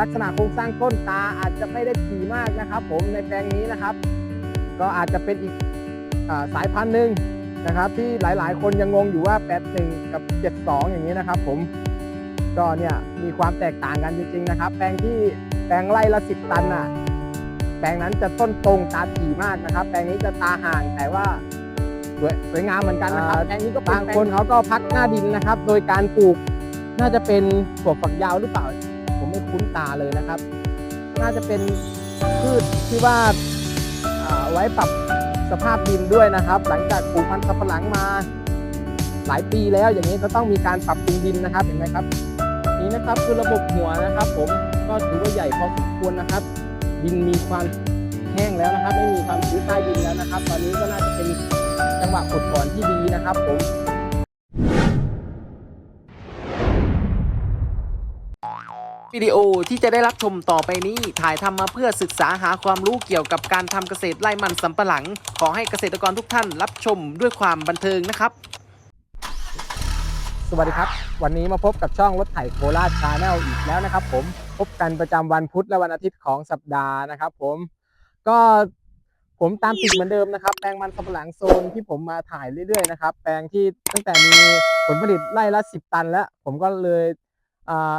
ลักษณะโครงสร้างต้นตาอาจจะไม่ได้ถี่มากนะครับ ผมในแปลงนี้นะครับ ก็อาจจะเป็นอีกอาสายพันธุ์หนึ่งนะครับ ที่หลายๆ คนยังงงอยู่ว่า 81 กับ 72 อย่างนี้นะครับ ผมก็เนี่ยมีความแตกต่างกันจริง ๆ นะครับ แปลงที่แปลงไร่ละ 10 ตันอะแปลงนั้นจะต้นตรงตาถี่มากนะครับ แปลงนี้จะตาห่างแต่ว่าสวยสวยงามเหมือนกันนะครับแปลงนี้ก็บางคนเขาก็พักหน้าดินนะครับ โดยการปลูกน่าจะเป็นถั่วฝักยาวหรือเปล่าผม ไม่คุ้นตาเลยนะครับ น่าจะเป็นพืชที่ว่าอ่าไว้ปรับสภาพดินด้วยนะครับ หลังจากปลูกมันสำปะหลังมาหลายปีแล้วอย่างนี้ก็ต้องมีการปรับปรุงดินนะครับเห็นไหมครับ นี่นะครับคือระบบหัวนะครับ ผมก็ถือว่าใหญ่พอสมควรนะครับ ดินมีความแห้งแล้วนะครับ ไม่มีความชื้นใต้ดินแล้วนะครับ ตอนนี้ก็น่าจะเป็นจังหวะขุดถอนที่ดีนะครับ ผม วิดีโอที่จะได้รับชมต่อไปนี้ ถ่ายทำมาเพื่อศึกษาหาความรู้เกี่ยวกับการทำเกษตรไร่มันสำปะหลัง ขอให้เกษตรกรทุกท่านรับชมด้วยความบันเทิงนะครับ สวัสดีครับ วันนี้มาพบกับช่องรถไถโคราชชาแนลอีกแล้วนะครับ ผมพบกันประจำวันพุธและวันอาทิตย์ของสัปดาห์นะครับ ผมก็ผมตามติดเหมือนเดิมนะครับแปลงมันสำปะหลังโซนที่ผมมาถ่ายเรื่อยๆนะครับแปลงที่ตั้งแต่มีผลผลิตไร่ละ 10 ตันแล้ว ผมก็เลยอ่า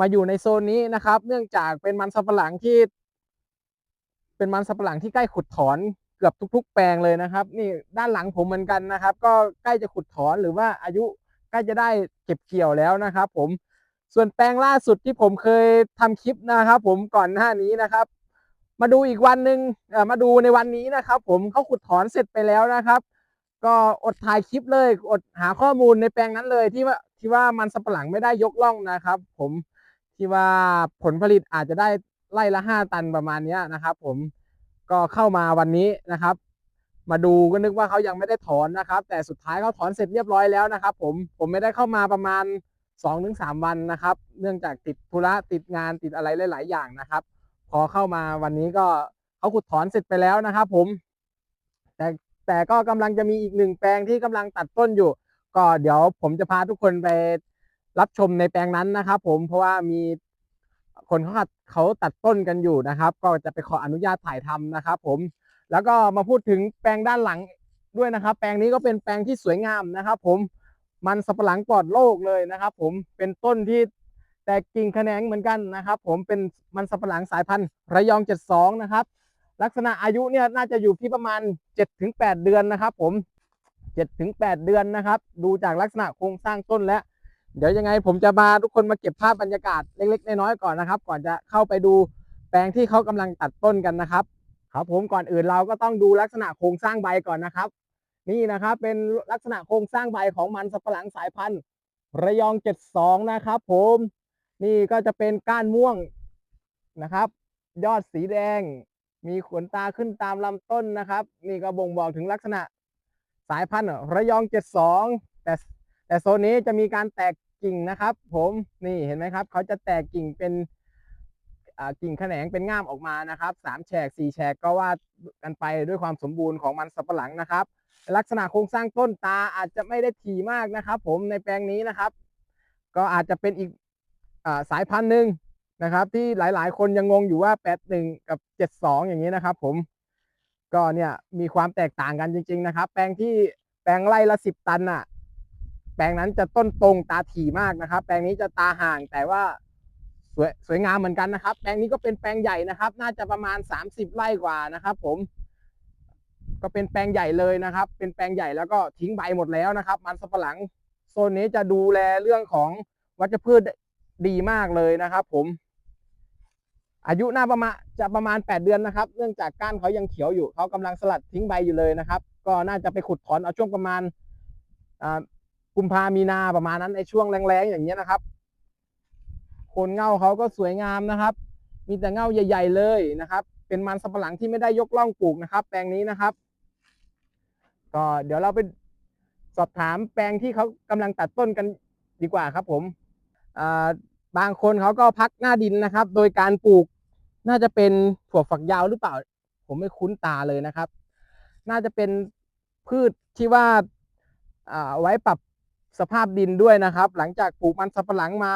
มาอยู่ในโซนนี้นะครับ เนื่องจากเป็นมันสำปะหลังที่ เป็นมันสำปะหลังที่ใกล้ขุดถอนเกือบทุก ๆ แปลงเลยนะครับ นี่ด้านหลังผมเหมือนกันนะครับ ก็ใกล้จะขุดถอนหรือว่าอายุใกล้จะได้เก็บเกี่ยวแล้วนะครับ ผมส่วนแปลงล่าสุดที่ผมเคยทำคลิปนะครับ ผมก่อนหน้านี้นะครับ มาดูอีกวันหนึ่งมาดูในวันนี้นะครับ ผมเขาขุดถอนเสร็จไปแล้วนะครับ ก็อดถ่ายคลิปเลยอดหาข้อมูลในแปลงนั้นเลยที่ว่าที่ว่ามันสำปะหลังไม่ได้ยกล่องนะครับ ผม ที่ว่าผลผลิตอาจจะได้ไร่ละห้าตันประมาณนี้นะครับ ผมก็เข้ามาวันนี้นะครับ มาดูก็นึกว่าเขายังไม่ได้ถอนนะครับ แต่สุดท้ายเขาถอนเสร็จเรียบร้อยแล้วนะครับ ผมผมไม่ได้เข้ามาประมาณ 2-3ถึงวันนะครับ เนื่องจากติดธุระติดงานติดอะไรหลาย ๆ อย่างนะครับ พอเข้ามาวันนี้ก็เขาขุดถอนเสร็จไปแล้วนะครับ ผม แต่แต่ก็กำลังจะมีอีกหนึ่งแปลงที่กำลังตัดต้นอยู่ ก็เดี๋ยวผมจะพาทุกคนไป รับชมในแปลงนั้นนะครับ ผมเพราะว่ามีคนเขาตัดเขาตัดต้นกันอยู่นะครับ ก็จะไปขออนุญาตถ่ายทำนะครับ ผมแล้วก็มาพูดถึงแปลงด้านหลังด้วยนะครับ แปลงนี้ก็เป็นแปลงที่สวยงามนะครับ ผมมันสับปะหลังปลอดโรคเลยนะครับ ผมเป็นต้นที่แตกกิ่งแขนงเหมือนกันนะครับ ผมเป็นมันสับปะหลังสายพันธุ์ระยอง 72 นะครับ ลักษณะอายุเนี่ยน่าจะอยู่ที่ประมาณ 7-8 เดือนนะครับ ผม 7-8 เดือนนะครับ ดูจากลักษณะโครงสร้างต้นแล้ว เดี๋ยวยังไงผมจะมาทุกคนมาเก็บภาพบรรยากาศเล็ก ๆ น้อยๆก่อนนะครับ ก่อนจะเข้าไปดูแปลงที่เขากำลังตัดต้นกันนะครับ ครับผมก่อนอื่นเราก็ต้องดูลักษณะโครงสร้างใบก่อนนะครับ นี่นะครับเป็นลักษณะโครงสร้างใบของมันสับปะหลังสายพันธุ์ ระยอง 72 นะครับ ผมนี่ก็จะเป็นก้านม่วงนะครับ ยอดสีแดง มีขนตาขึ้นตามลำต้นนะครับ นี่ก็บ่งบอกถึงลักษณะสายพันธุ์ระยอง 72 แต่ แต่โซนนี้จะมีการแตกกิ่งนะครับ ผมนี่เห็นไหมครับ เขาจะแตกกิ่งเป็นกิ่งแขนงเป็นง่ามออกมานะครับสามแฉกสี่แฉกก็ว่ากันไปด้วยความสมบูรณ์ของมันสับปะหลังนะครับ ลักษณะโครงสร้างต้นตาอาจจะไม่ได้ถี่มากนะครับ ผมในแปลงนี้นะครับ ก็อาจจะเป็นอีกอสายพันธุ์หนึ่งนะครับ ที่หลายๆ คนยังงงอยู่ว่า 81 กับ 72 อย่างนี้นะครับ ผมก็เนี่ยมีความแตกต่างกันจริง ๆ นะครับ แปลงที่แปลงไร่ละ 10 ตันอะ ปลงนั้นจะต้นตรงตาถี่มากนะครับ แปลงนี้จะตาห่างแต่ว่าสวยสวยงามเหมือนกันนะครับ แปลงนี้ก็เป็นแปลงใหญ่นะครับ น่าจะประมาณ 30 ไร่กว่านะครับ ผม ก็เป็นแปลงใหญ่เลยนะครับ เป็นแปลงใหญ่แล้วก็ทิ้งใบหมดแล้วนะครับ มันสำปะหลังโซนนี้จะดูแลเรื่องของวัชพืชดีมากเลยนะครับ ผม อายุน่าประมาณจะประมาณ 8 เดือนนะครับ เนื่องจากก้านเขายังเขียวอยู่เขากำลังสลัดทิ้งใบอยู่เลยนะครับ ก็น่าจะไปขุดถอนเอาช่วงประมาณ กุมภามีนาประมาณนั้นในช่วงแรงๆอย่างเงี้ยนะครับโคนเงาเขาก็สวยงามนะครับ มีแต่เงาใหญ่ ๆ เลยนะครับ เป็นมันสำปะหลังที่ไม่ได้ยกล่องปลูกนะครับ แปลงนี้นะครับก็เดี๋ยวเราไปสอบถามแปลงที่เขากำลังตัดต้นกันดีกว่าครับ ผมบางคนเขาก็พักหน้าดินนะครับ โดยการปลูกน่าจะเป็นถั่วฝักยาวหรือเปล่า ผมไม่คุ้นตาเลยนะครับ น่าจะเป็นพืชที่ว่าอ่าไว้ปรับ สภาพดินด้วยนะครับ หลังจากปลูกมันสำปะหลังมา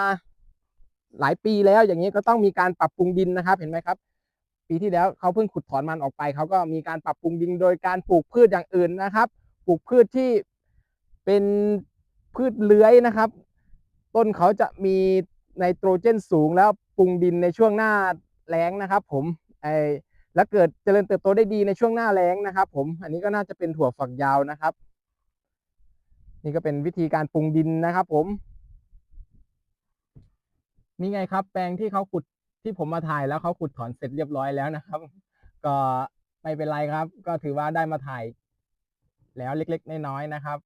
หลายปีแล้วอย่างนี้ก็ต้องมีการปรับปรุงดินนะครับ เห็นไหมครับ ปีที่แล้วเขาเพิ่งขุดถอนมันออกไปเขาก็มีการปรับปรุงดินโดยการปลูกพืชอย่างอื่นนะครับ ปลูกพืชที่เป็นพืชเลื้อยนะครับ ต้นเขาจะมีไนโตรเจนสูงแล้วปรุงดินในช่วงหน้าแล้งนะครับ ผมไอแล้วเกิดเจริญเติบโตได้ดีในช่วงหน้าแล้งนะครับ ผมอันนี้ก็น่าจะเป็นถั่วฝักยาวนะครับ นี่ก็เป็นวิธีการปรุงดินนะครับผม นี่ไงครับ แปลงที่เขาขุดที่ผมมาถ่ายแล้วเขาขุดถอนเสร็จเรียบร้อยแล้วนะครับ ก็ไม่เป็นไรครับ ก็ถือว่าได้มาถ่าย แล้วเล็กๆน้อยๆนะครับ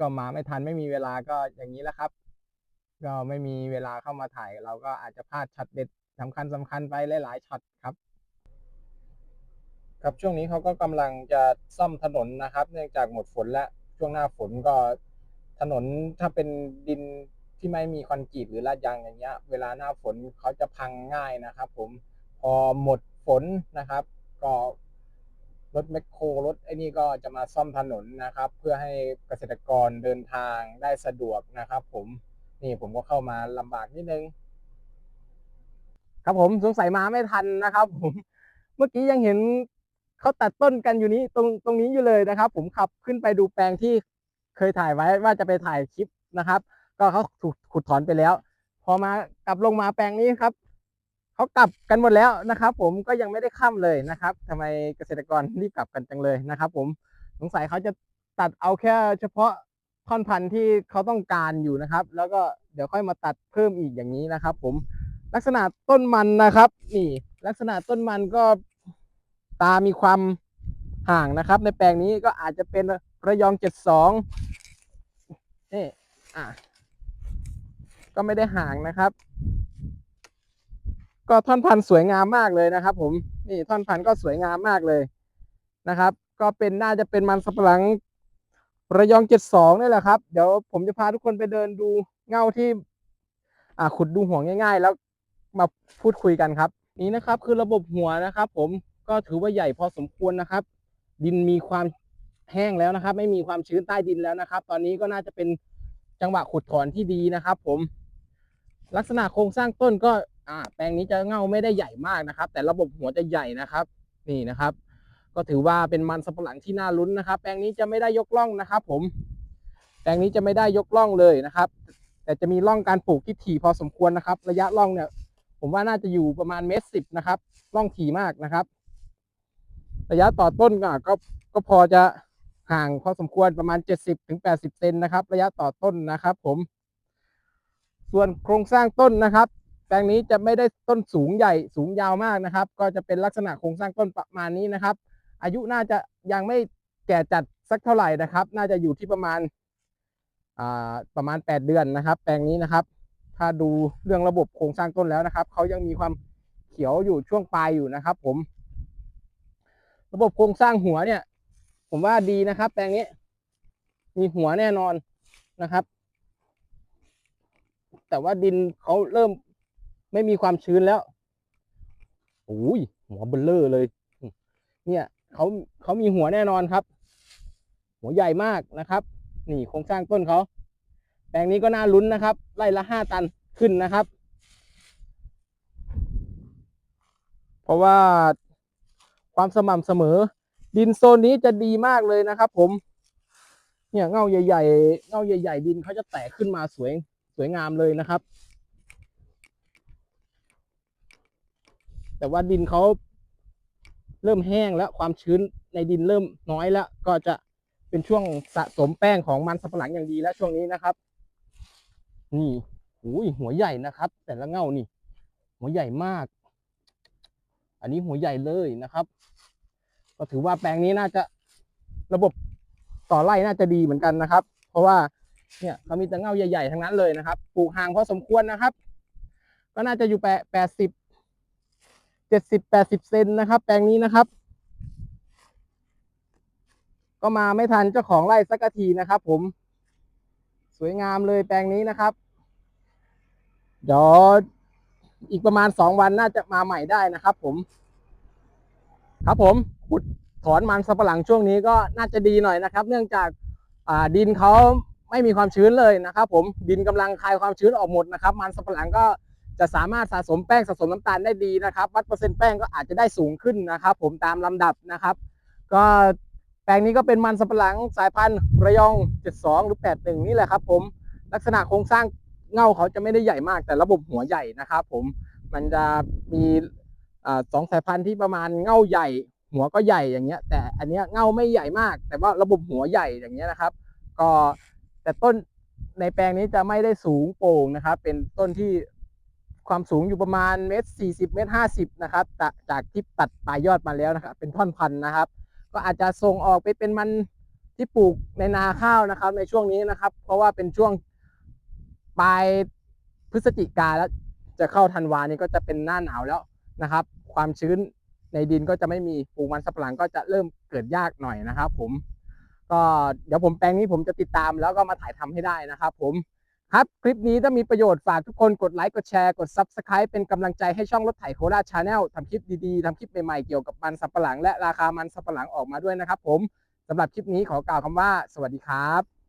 ก็มาไม่ทันไม่มีเวลาก็อย่างนี้แล้วครับ ก็ไม่มีเวลาเข้ามาถ่าย เราก็อาจจะพลาดช็อตเด็ดสำคัญสำคัญไปหลายๆช็อตครับครับช่วงนี้เขาก็กำลังจะซ่อมถนนนะครับ เนื่องจากหมดฝนแล้ว ช่วงหน้าฝนก็ถนนถ้าเป็นดินที่ไม่มีคอนกรีตหรือลาดยางอย่างเงี้ย เวลาหน้าฝนเขาจะพังง่ายนะครับ ผมพอหมดฝนนะครับ ก็รถแมคโครรถไอ้นี่ก็จะมาซ่อมถนนนะครับ เพื่อให้เกษตรกรเดินทางได้สะดวกนะครับ ผมนี่ผมก็เข้ามาลำบากนิดนึง ครับผมสงสัยมาไม่ทันนะครับ ผม เมื่อกี้ยังเห็น เขาตัดต้นกันอยู่นี้ตรงตรงนี้อยู่เลยนะครับ ผมขับขึ้นไปดูแปลงที่เคยถ่ายไว้ว่าจะไปถ่ายคลิปนะครับ ก็เขาถูกขุดถอนไปแล้ว พอมากลับลงมาแปลงนี้ครับเขากลับกันหมดแล้วนะครับ ผมก็ยังไม่ได้ค่ำเลยนะครับทำไมเกษตรกรรีบกลับกันจังเลยนะครับ ผมสงสัยเขาจะตัดเอาแค่เฉพาะท่อนพันธุ์ที่เขาต้องการอยู่นะครับ แล้วก็เดี๋ยวค่อยมาตัดเพิ่มอีกอย่างนี้นะครับ ผมลักษณะต้นมันนะครับ นี่ ลักษณะต้นมันก็ ตามีความห่างนะครับ ในแปลงนี้ก็อาจจะเป็นระยองเจ็ดสองนี่อะก็ไม่ได้ห่างนะครับ ก็ท่อนพันธุ์สวยงามมากเลยนะครับ ผมนี่ท่อนพันธุ์ก็สวยงามมากเลยนะครับ ก็เป็นน่าจะเป็นมันสับปะหลังระยองเจ็ดสองนี่แหละครับ เดี๋ยวผมจะพาทุกคนไปเดินดูเงาที่อ่าขุดดูหัวง่าย ๆ แล้วมาพูดคุยกันครับ นี่นะครับคือระบบหัวนะครับ ผม ก็ถือว่าใหญ่พอสมควรนะครับ ดินมีความแห้งแล้วนะครับ ไม่มีความชื้นใต้ดินแล้วนะครับ ตอนนี้ก็น่าจะเป็นจังหวะขุดถอนที่ดีนะครับ ผม ลักษณะโครงสร้างต้นก็อ่าแปลงนี้จะเง่าไม่ได้ใหญ่มากนะครับ แต่ระบบหัวจะใหญ่นะครับ นี่นะครับ ก็ถือว่าเป็นมันสำปะหลังที่น่าลุ้นนะครับ แปลงนี้จะไม่ได้ยกล่องนะครับ ผม แปลงนี้จะไม่ได้ยกล่องเลยนะครับ แต่จะมีร่องการปลูกที่ถี่พอสมควรนะครับ ระยะร่องเนี่ย ผมว่าน่าจะอยู่ประมาณเมตรสิบนะครับร่องถี่มากนะครับ ระยะต่อต้นก็ก็ก็พอจะห่างพอสมควรประมาณ 70ถึง80เซนนะครับ ระยะต่อต้นนะครับ ผม ส่วนโครงสร้างต้นนะครับแปลงนี้จะไม่ได้ต้นสูงใหญ่สูงยาวมากนะครับ ก็จะเป็นลักษณะโครงสร้างต้นประมาณนี้นะครับ อายุน่าจะยังไม่แก่จัดสักเท่าไหร่นะครับ น่าจะอยู่ที่ประมาณประมาณ 8 เดือนนะครับ แปลงนี้นะครับ ถ้าดูเรื่องระบบโครงสร้างต้นแล้วนะครับเขายังมีความเขียวอยู่ช่วงปลายอยู่นะครับ ผม ระบบโครงสร้างหัวเนี่ย ผมว่าดีนะครับ แปลงนี้ มีหัวแน่นอนนะครับ แต่ว่าดินเขาเริ่มไม่มีความชื้นแล้วโอ้ยหัวเบลเลอร์เลย เนี่ยเขาเขามีหัวแน่นอนครับ หัวใหญ่มากนะครับ นี่โครงสร้างต้นเขาแปลงนี้ก็น่าลุ้นนะครับไร่ละห้าตันขึ้นนะครับ เพราะว่า ความสม่ำเสมอ ดินโซนนี้จะดีมากเลยนะครับผม เนี่ยเงาใหญ่ ๆ เงาใหญ่ ๆ ดินเขาจะแตกขึ้นมาสวยสวยงามเลยนะครับ แต่ว่าดินเขาเริ่มแห้งแล้วความชื้นในดินเริ่มน้อยแล้ว ก็จะเป็นช่วงสะสมแป้งของมันสำปะหลังอย่างดีแล้วช่วงนี้นะครับ นี่อุ้ยหัวใหญ่นะครับ แต่ละเงานี่ หัวใหญ่มาก อันนี้หัวใหญ่เลยนะครับ ก็ถือว่าแปลงนี้น่าจะระบบต่อไร่น่าจะดีเหมือนกันนะครับ เพราะว่าเนี่ยเขามีแต่เง่าใหญ่ๆทั้งนั้นเลยนะครับ ปลูกห่างพอสมควรนะครับ ก็น่าจะอยู่แปดสิบเจ็ดสิบแปดสิบเซนนะครับ แปลงนี้นะครับ ก็มาไม่ทันเจ้าของไร่สักทีนะครับ ผม สวยงามเลยแปลงนี้นะครับเดี๋ยวอีกประมาณสองวันน่าจะมาใหม่ได้นะครับ ผม ครับผมขุดถอนมันสับปะหลังช่วงนี้ก็น่าจะดีหน่อยนะครับ เนื่องจากาดินเขาไม่มีความชื้นเลยนะครับ ผมดินกำลังคายความชื้นออกหมดนะครับ มันสำปะหลังก็จะสามารถสะสมแป้งสะสมน้ำตาลได้ดีนะครับ วัดเปอร์เซ็นต์แป้งก็อาจจะได้สูงขึ้นนะครับ ผมตามลำดับนะครับ ก็แปลงนี้ก็เป็นมันสำปะหลังสายพันธุ์ระยอง 72 หรือ 81 นี่แหละครับ ผมลักษณะโครงสร้างเง่าเขาจะไม่ได้ใหญ่มากแต่ระบบหัวใหญ่นะครับ ผมมันจะมี สองสายพันธุ์ที่ประมาณเง่าใหญ่ หัวก็ใหญ่อย่างเงี้ย แต่อันเนี้ยเง่าไม่ใหญ่มาก แต่ว่าระบบหัวใหญ่อย่างเงี้ยนะครับ ก็แต่ต้นในแปลงนี้จะไม่ได้สูงโป่งนะครับ เป็นต้นที่ความสูงอยู่ประมาณเมตรสี่สิบเมตรห้าสิบนะครับจากที่ตัดปลายยอดมาแล้วนะครับ เป็นท่อนพันธุ์นะครับ ก็อาจจะส่งออกไปเป็นมันที่ปลูกในนาข้าวนะครับ ในช่วงนี้นะครับ เพราะว่าเป็นช่วงปลายพฤศจิกาแล้วจะเข้าธันวานี่ก็จะเป็นหน้าหนาวแล้ว นะครับ ความชื้นในดินก็จะไม่มีปลูกมันสับปะหลังก็จะเริ่มเกิดยากหน่อยนะครับ ผม ก็เดี๋ยวผมแปลงนี้ผมจะติดตามแล้วก็มาถ่ายทำให้ได้นะครับ ผมครับ คลิปนี้ถ้ามีประโยชน์ฝากทุกคนกดไลค์กดแชร์กด Subscribe เป็นกำลังใจให้ช่องรถไถโคราชชาแนลทำคลิปดีๆทำคลิปใหม่ๆเกี่ยวกับมันสับปะหลังและราคามันสับปะหลังออกมาด้วยนะครับผมสำหรับคลิปนี้ขอกล่าวคำว่า สวัสดีครับ